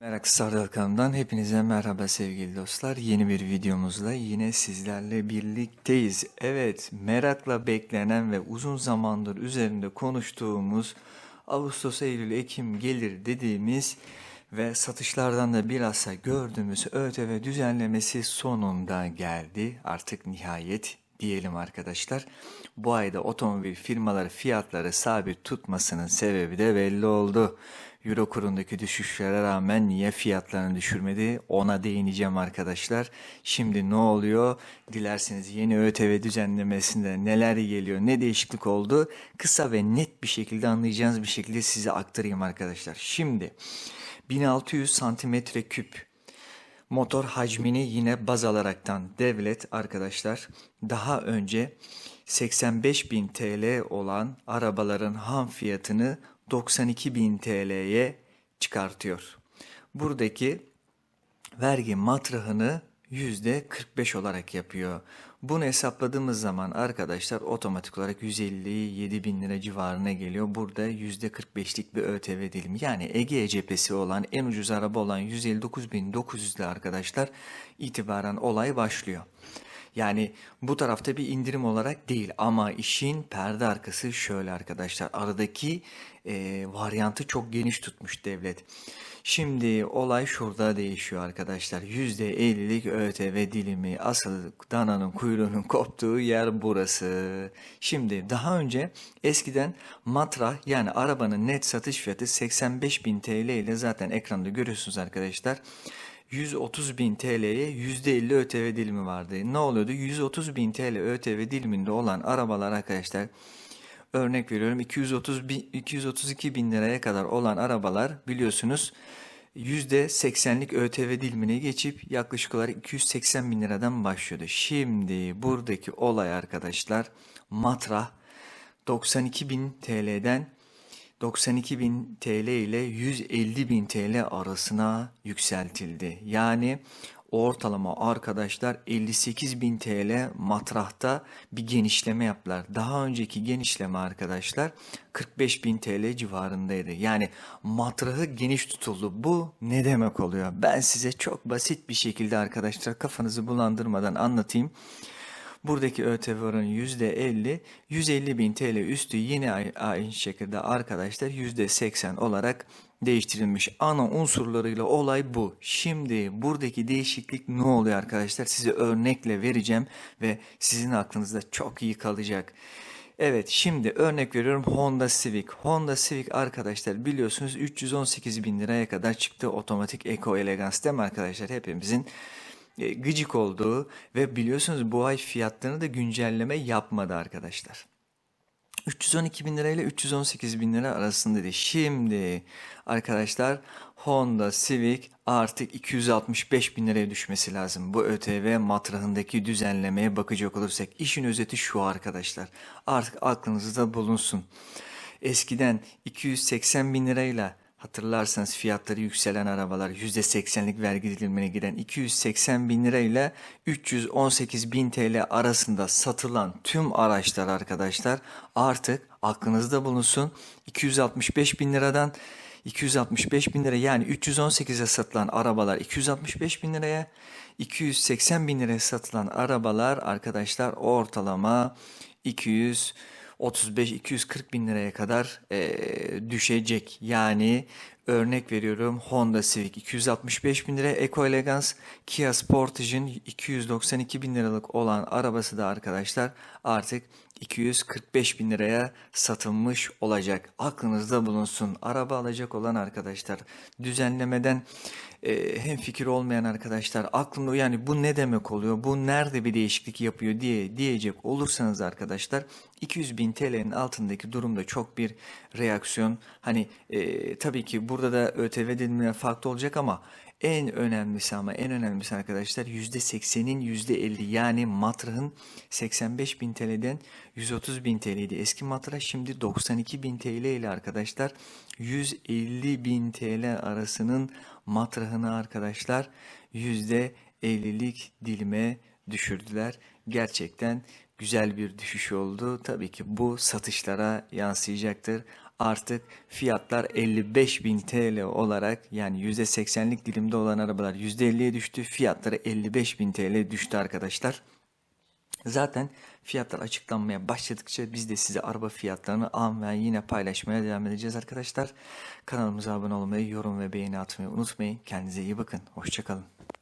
Merak kanalından hepinize merhaba sevgili dostlar. Yeni bir videomuzla yine sizlerle birlikteyiz. Evet, merakla beklenen ve uzun zamandır üzerinde konuştuğumuz Ağustos, Eylül, Ekim gelir dediğimiz ve satışlardan da bilhassa gördüğümüz ÖTV düzenlemesi sonunda geldi. Artık nihayet diyelim arkadaşlar. Bu ayda otomobil firmaları fiyatları sabit tutmasının sebebi de belli oldu. Euro kurundaki düşüşlere rağmen niye fiyatlarını düşürmedi ona değineceğim arkadaşlar. Şimdi ne oluyor? Dilerseniz yeni ÖTV düzenlemesinde neler geliyor, ne değişiklik oldu? Kısa ve net bir şekilde anlayacağınız bir şekilde size aktarayım arkadaşlar. Şimdi 1600 santimetre küp Motor hacmini yine baz alaraktan devlet arkadaşlar daha önce 85.000 TL olan arabaların ham fiyatını 92.000 TL'ye çıkartıyor. Buradaki vergi matrahını %45 olarak yapıyor. Bunu hesapladığımız zaman arkadaşlar otomatik olarak 157 bin lira civarına geliyor. Burada %45'lik bir ÖTV dilimi. Yani Ege cephesi olan en ucuz araba olan 159.900'de arkadaşlar itibaren olay başlıyor. Yani bu tarafta bir indirim olarak değil ama işin perde arkası şöyle arkadaşlar. Aradaki e, varyantı çok geniş tutmuş devlet. Şimdi olay şurada değişiyor arkadaşlar. %50'lik ÖTV dilimi asıl dananın kuyruğunun koptuğu yer burası. Şimdi daha önce eskiden matrah yani arabanın net satış fiyatı 85.000 TL ile zaten ekranda görüyorsunuz arkadaşlar. 130 bin TL'ye %50 ÖTV dilimi vardı. Ne oluyordu? 130 bin TL ÖTV diliminde olan arabalar arkadaşlar örnek veriyorum 230 bin, 232 bin liraya kadar olan arabalar biliyorsunuz %80'lik ÖTV dilimine geçip yaklaşık olarak 280 bin liradan başlıyordu. Şimdi buradaki olay arkadaşlar matrah 92 bin TL'den 92 bin TL ile 150 bin TL arasına yükseltildi. Yani ortalama arkadaşlar 58 bin TL matrahta bir genişleme yaptılar. Daha önceki genişleme arkadaşlar 45 bin TL civarındaydı. Yani matrahı geniş tutuldu. Bu ne demek oluyor? Ben size çok basit bir şekilde arkadaşlar kafanızı bulandırmadan anlatayım. Buradaki ÖTV oranı %50, 150 bin TL üstü yine aynı şekilde arkadaşlar %80 olarak değiştirilmiş. Ana unsurlarıyla olay bu. Şimdi buradaki değişiklik ne oluyor arkadaşlar? Size örnekle vereceğim ve sizin aklınızda çok iyi kalacak. Evet şimdi örnek veriyorum Honda Civic. Honda Civic arkadaşlar biliyorsunuz 318 bin liraya kadar çıktı otomatik Eco Elegance değil mi arkadaşlar? Hepimizin e, gıcık olduğu ve biliyorsunuz bu ay fiyatlarını da güncelleme yapmadı arkadaşlar. 312 bin lira ile 318 bin lira arasındaydı. Şimdi arkadaşlar Honda Civic artık 265 bin liraya düşmesi lazım. Bu ÖTV matrahındaki düzenlemeye bakacak olursak işin özeti şu arkadaşlar. Artık aklınızda bulunsun. Eskiden 280 bin lirayla Hatırlarsanız fiyatları yükselen arabalar %80'lik vergi dilimine giren 280 bin lirayla 318 bin TL arasında satılan tüm araçlar arkadaşlar artık aklınızda bulunsun. 265 bin liradan 265 bin lira yani 318'e satılan arabalar 265 bin liraya 280 bin liraya satılan arabalar arkadaşlar ortalama 200 35-240 bin liraya kadar e, düşecek. Yani örnek veriyorum Honda Civic 265 bin lira, Eco Elegance, Kia Sportage'ın 292 bin liralık olan arabası da arkadaşlar artık 245 bin liraya satılmış olacak. Aklınızda bulunsun. Araba alacak olan arkadaşlar düzenlemeden e, hem fikir olmayan arkadaşlar aklımda yani bu ne demek oluyor? Bu nerede bir değişiklik yapıyor diye diyecek olursanız arkadaşlar 200 bin TL'nin altındaki durumda çok bir reaksiyon hani e, tabii ki burada da ÖTV dilimine farklı olacak ama en önemlisi ama en önemlisi arkadaşlar %80'in %50 yani matrahın 85 bin TL'den 130 bin TL'ydi. Eski matrah şimdi 92 bin TL ile arkadaşlar 150 bin TL arasının matrahını arkadaşlar %50'lik dilime düşürdüler. Gerçekten güzel bir düşüş oldu. Tabii ki bu satışlara yansıyacaktır. artık fiyatlar 55.000 TL olarak yani %80'lik dilimde olan arabalar %50'ye düştü. Fiyatları 55.000 TL düştü arkadaşlar. Zaten fiyatlar açıklanmaya başladıkça biz de size araba fiyatlarını an ve yine paylaşmaya devam edeceğiz arkadaşlar. Kanalımıza abone olmayı, yorum ve beğeni atmayı unutmayın. Kendinize iyi bakın. Hoşçakalın.